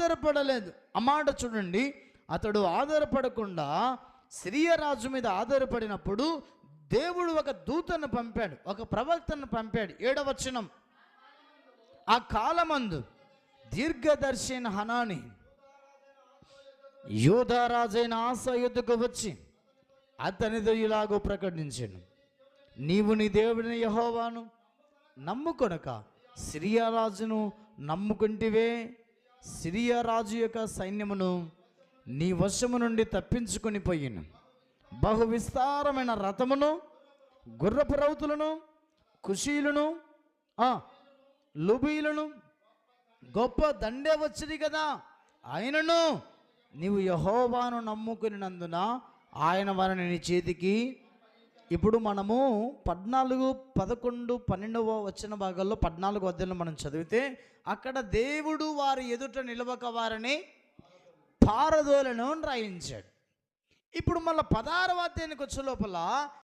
ఆధారపడలేదు. అమాట చూడండి. అతడు ఆధారపడకుండా సిరియా రాజు మీద ఆధారపడినప్పుడు దేవుడు ఒక దూతను పంపాడు ఒక ప్రవక్తను పంపాడు. ఏడవచనం? ఆ కాలమందు దీర్ఘదర్శి అయిన హనాని యోధారాజైన ఆశ యుద్ధకు వచ్చి అతనితో ఇలాగో ప్రకటించాను. నీవు నీ దేవుడిని యహోవాను నమ్ముకొనక సిరియారాజును నమ్ముకుంటివే సిరియా రాజు యొక్క సైన్యమును నీ వశము నుండి తప్పించుకొని పోయిను. బహు విస్తారమైన రథమును గుర్రపు రౌతులను కుషీలను లుబీలను గొప్ప దండే వచ్చింది కదా. ఆయనను నీవు యహోవాను నమ్ముకునినందున ఆయన వారిని నీ చేతికి ఇప్పుడు మనము పద్నాలుగు పదకొండు పన్నెండవ వచ్చిన భాగాల్లో పద్నాలుగు అధ్యాయులు మనం చదివితే అక్కడ దేవుడు వారి ఎదుట నిలవక వారిని పారదోలను రాయించాడు. ఇప్పుడు మళ్ళీ పదహారవ అధ్యాయానికి వచ్చే లోపల